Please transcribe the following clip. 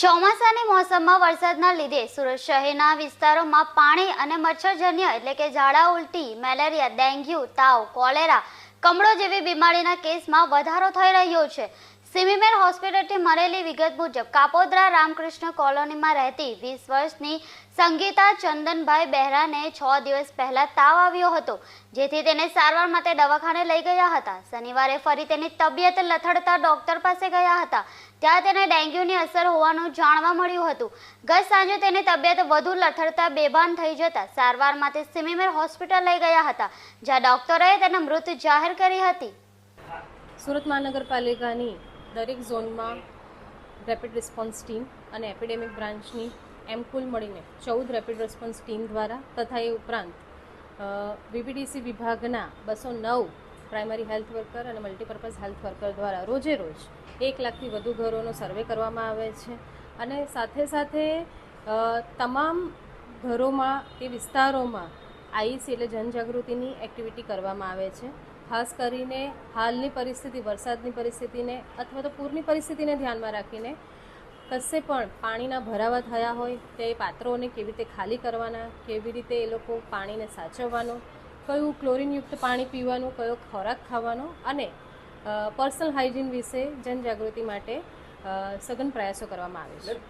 ચોમાસાની મોસમમાં વરસાદના લીધે સુરત શહેરના વિસ્તારોમાં પાણી અને મચ્છરજન્ય એટલે કે ઝાડા ઉલટી, મેલેરિયા, ડેન્ગ્યુ, તાવ, કોલેરા, કમળો જેવી બીમારીના કેસમાં વધારો થઈ રહ્યો છે. સિમીમેર હોસ્પિટલથી મળેલી વિગત મુજબ, કાપોદ્રા રામકૃષ્ણ કોલોનીમાં રહેતી વીસ વર્ષની સંગીતા ચંદનભાઈ બહેરાને છ દિવસ પહેલા તાવ આવ્યો હતો, જેથી તેને સારવાર માટે દવાખાને લઈ ગયા હતા. શનિવારે ફરી તેની તબિયત લથડતા ડોક્ટર પાસે ગયા હતા. ત્યાં તેને ડેન્ગ્યુની અસર હોવાનું જાણવા મળ્યું હતું. ગત સાંજે તેની તબિયત વધુ લથડતા બેભાન થઈ જતા સારવાર માટે સિમિમેર હોસ્પિટલ લઈ ગયા હતા, જ્યાં ડોક્ટરોએ તેને મૃત જાહેર કરી હતી. સુરત મહાનગરપાલિકાની દરેક ઝોનમાં રેપિડ રિસ્પોન્સ ટીમ અને એપિડેમિક બ્રાન્ચની એમ કુલ મળીને ચૌદ રેપિડ રિસ્પોન્સ ટીમ દ્વારા તથા એ ઉપરાંત વીપીડીસી વિભાગના બસો નવ પ્રાઇમરી હેલ્થ વર્કર અને મલ્ટીપર્પઝ હેલ્થ વર્કર દ્વારા રોજે રોજ એક લાખથી વધુ ઘરોનો સર્વે કરવામાં આવે છે. અને સાથે સાથે તમામ ઘરોમાં કે વિસ્તારોમાં આઈસી એટલે જનજાગૃતિની એક્ટિવિટી કરવામાં આવે છે. ખાસ કરીને હાલની પરિસ્થિતિ, વરસાદની પરિસ્થિતિને અથવા તો પૂરની પરિસ્થિતિને ધ્યાનમાં રાખીને કશે પણ પાણીના ભરાવા થયા હોય તે પાત્રોને કેવી રીતે ખાલી કરવાના, કેવી રીતે એ લોકો પાણીને સાચવવાનું, કયું ક્લોરીનયુક્ત પાણી પીવાનું, કયો ખોરાક ખાવાનો અને પર્સનલ હાઇજીન વિશે જનજાગૃતિ માટે સઘન પ્રયાસો કરવામાં આવે છે.